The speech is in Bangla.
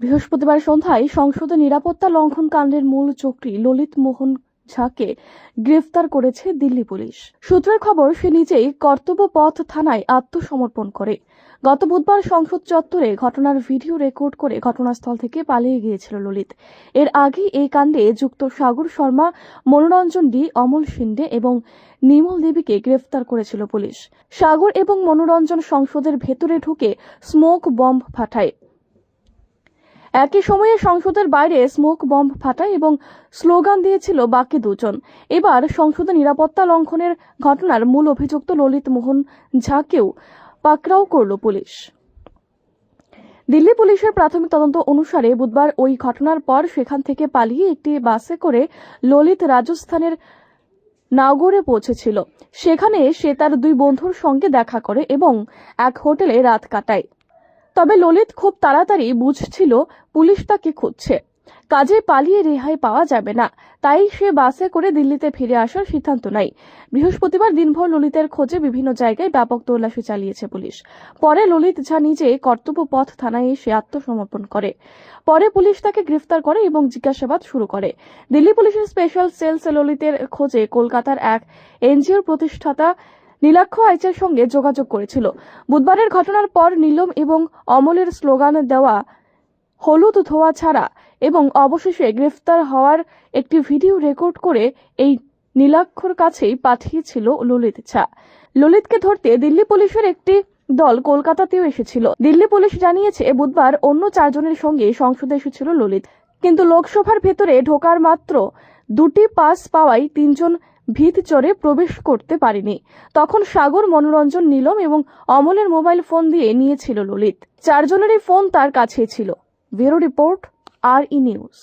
বৃহস্পতিবার সন্ধ্যায় সংসদে নিরাপত্তা লঙ্ঘন কাণ্ডের মূল চক্রী ললিত মোহন ঝাকে গ্রেফতার করেছে দিল্লি পুলিশ। সূত্রের খবর, সে নিজেই কর্তব্যপথ থানায় আত্মসমর্পণ করে। গত বুধবার সংসদ চত্বরে ঘটনার ভিডিও রেকর্ড করে ঘটনাস্থল থেকে পালিয়ে গিয়েছিল ললিত। এর আগে এই কাণ্ডে যুক্ত সাগর শর্মা, মনোরঞ্জন ডি, অমল শিন্ডে এবং নিমল দেবীকে গ্রেফতার করেছিল পুলিশ। সাগর এবং মনোরঞ্জন সংসদের ভেতরে ঢুকে স্মোক বম্ব ফাটায়। একই সময়ে সংসদের বাইরে স্মোক বম্ব ফাটায় এবং স্লোগান দিয়েছিল বাকি দুজন। এবার সংসদে নিরাপত্তা লঙ্ঘনের ঘটনার মূল অভিযুক্ত ললিত মোহন ঝাকেও পাকড়াও করল পুলিশ। দিল্লি পুলিশের প্রাথমিক তদন্ত অনুসারে বুধবার ওই ঘটনার পর সেখান থেকে পালিয়ে একটি বাসে করে ললিত রাজস্থানের নাগরে পৌঁছেছিল। সেখানে সে তার দুই বন্ধুর সঙ্গে দেখা করে এবং এক হোটেলে রাত কাটায়। তবে ললিত খুব তাড়াতাড়ি বুঝছিল পুলিশ তাকে খুঁজছে। কাজে পালিয়ে রেহাই পাওয়া যাবে না, তাই সে বাসে করে দিল্লিতে ফিরে আসার সিদ্ধান্ত নেয়। বৃহস্পতিবার দিনভর ললিতের খোঁজে বিভিন্ন জায়গায় ব্যাপক তল্লাশি চালিয়েছে পুলিশ। পরে ললিত ঝা নিজে কর্তব্য পথ থানায় এসে আত্মসমর্পণ করে। পরে পুলিশ তাকে গ্রেফতার করে এবং জিজ্ঞাসাবাদ শুরু করে। দিল্লি পুলিশের স্পেশাল সেলস ললিতের খোঁজে কলকাতার এক এনজিওর প্রতিষ্ঠাতা নীলাক্ষ আইচের সঙ্গে যোগাযোগ করেছিল। বুধবারের ঘটনার পর নীলম এবং অমলের স্লোগান দেওয়া হলুদ ধোয়া ছাড়া এবং অবশেষে গ্রেফতার হওয়ার একটি ভিডিও রেকর্ড করে এই নীলাক্ষর কাছেই পাঠিয়েছিল ললিত ছা ললিতকে ধরতে দিল্লি পুলিশের একটি দল কলকাতাতেও এসেছিল। দিল্লি পুলিশ জানিয়েছে, বুধবার অন্য চারজনের সঙ্গে সংসদে এসেছিল ললিত। কিন্তু লোকসভার ভেতরে ঢোকার মাত্র দুটি পাস পাওয়াই তিনজন ভিত চড়ে প্রবেশ করতে পারেনি। তখন সাগর মনোরঞ্জন নিলম এবং অমলের মোবাইল ফোন দিয়ে নিয়েছিল ললিত। চারজনেরই ফোন তার কাছে ছিল। Bureau report R E news.